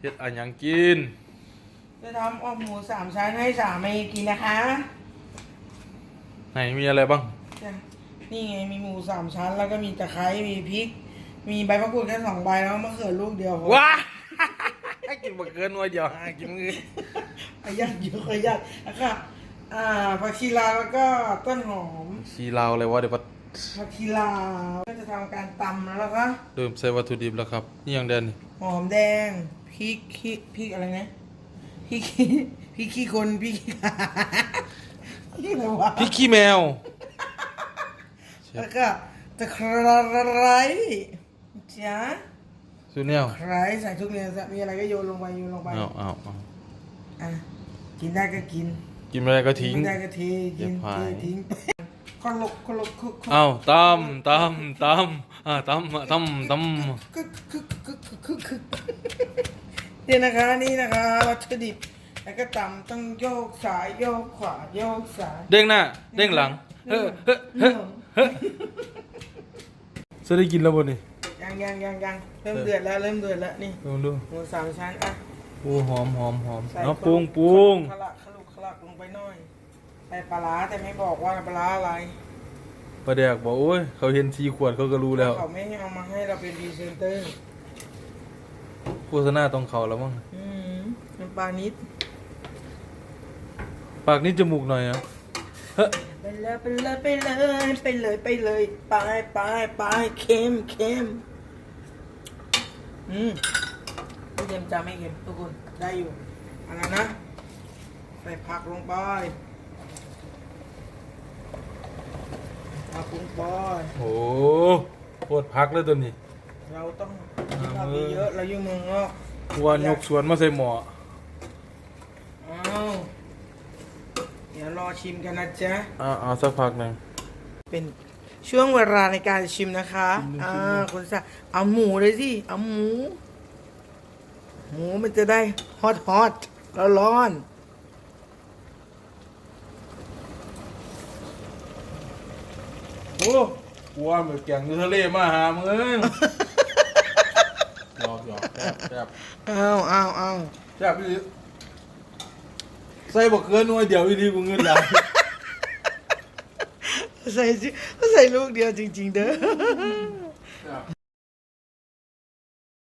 เฮ็ดอันหยังกิน จะทำอกหมูสามชั้นให้สามีกินนะคะไหนมีอะไรบ้าง จ้ะนี่ไงมีหมูสามชั้น แล้วก็มีตะไคร้มีพริก มีใบมะกรูดแค่สองใบแล้วก็มะเขือลูกเดียวพอว้า กินบ่เกินหน่วยเดียวหากินมืออายัดเยอะอายัดแล้วก็อ่าผักชีลาวแล้วก็ต้นหอมชีลาวอะไรวะเดี๋ยวพัดผักชีลาวก็จะทำการตำแล้วก็เริ่มใส่วัตถุดิบแล้วครับนี่ยังเดนนี่หอมแดง พริกขี้พริกอะไรนะพริกขี้พริกขี้คนพริกขี้นี่อะไรวะพริกขี้แมว แล้วก็ตะไคร้จ้าสุเนียวไคร้ใส่ทุกเรียนมีอะไรก็โยนลงไปโยนลงไปเอาเอาเอาอะกินได้ก็กิน กินไม่ได้ก็ทิ้ง ไม่ได้ก็เทกินเดี๋ยวพาเทยทิ้ง ไปก็ลกก็ลกคุกคุกเอาตำตำตำอ่าตำอะตำตคึกคึกคึกคึกคึกคึกเนี่ยนะคะนี่นะคะวัตถุดิบแล้วก็ตำต้องโยกซ้ายโยกขวาโยกซ้ายำเด้งหน้าเด้งหลังเฮ้อเฮ้อเฮ้อเฮ้อจะได้กินแล้วบ่นี่ยังยังยังยังเริ่มเดือดแล้วเริ่มเดือดแล้วนี่ลองดูหมูสามชั้นอะโอ้หอมหอมหอมใส่เอาปรุงปรุงขลักขลุกขลักลงไปหน่อย ใส่ปลาร้าแต่ไม่บอกว่าปลาร้าอะไรประเดกบอกโอ้ยเขาเห็นสีขวดเขาก็รู้แล้ว เขาไม่ให้เอามาให้เราเป็นพรีเซนเตอร์โฆษณาตรงเขาแล้วมั้งอืมน้ำปลานิดปากนิดจมูกหน่อยอะเฮ้อไปเลยไปเลยไปเลยไปเลยไปเลยไปไปไปเค็มเค็มอืมไม่เค็มจะไม่เค็มทุกคนได้อยู่เอะไรนะใส่ผักลงไป ผักลงไปโอ้โคตรพักเลยตัวนี้ เราต้องกินผักเยอะๆเราอยู่เมืองนอกวานยกสวนมาใส่หม้ออ้าวเดี๋ยวรอชิมกันนะจ๊ะอ่าเอาสักพักหนึ่งเป็นช่วงเวลาในการชิมนะคะอ่าคุณสะเอาหมูเลยสิเอาหมู หมูมันจะได้ฮอตฮอตร้อนร้อน โอ้กลัวเหมือนแกงอยู่ทะเลมาหามึงหยอกหยอกแซ่บแซ่บๆเอาเอาเอาแซ่บพี่ใส่บักเกินหน่วยเดียวอีนี่กูเงินหลายใส่สิใส่ลูกเดียวจริง ๆ เด้อ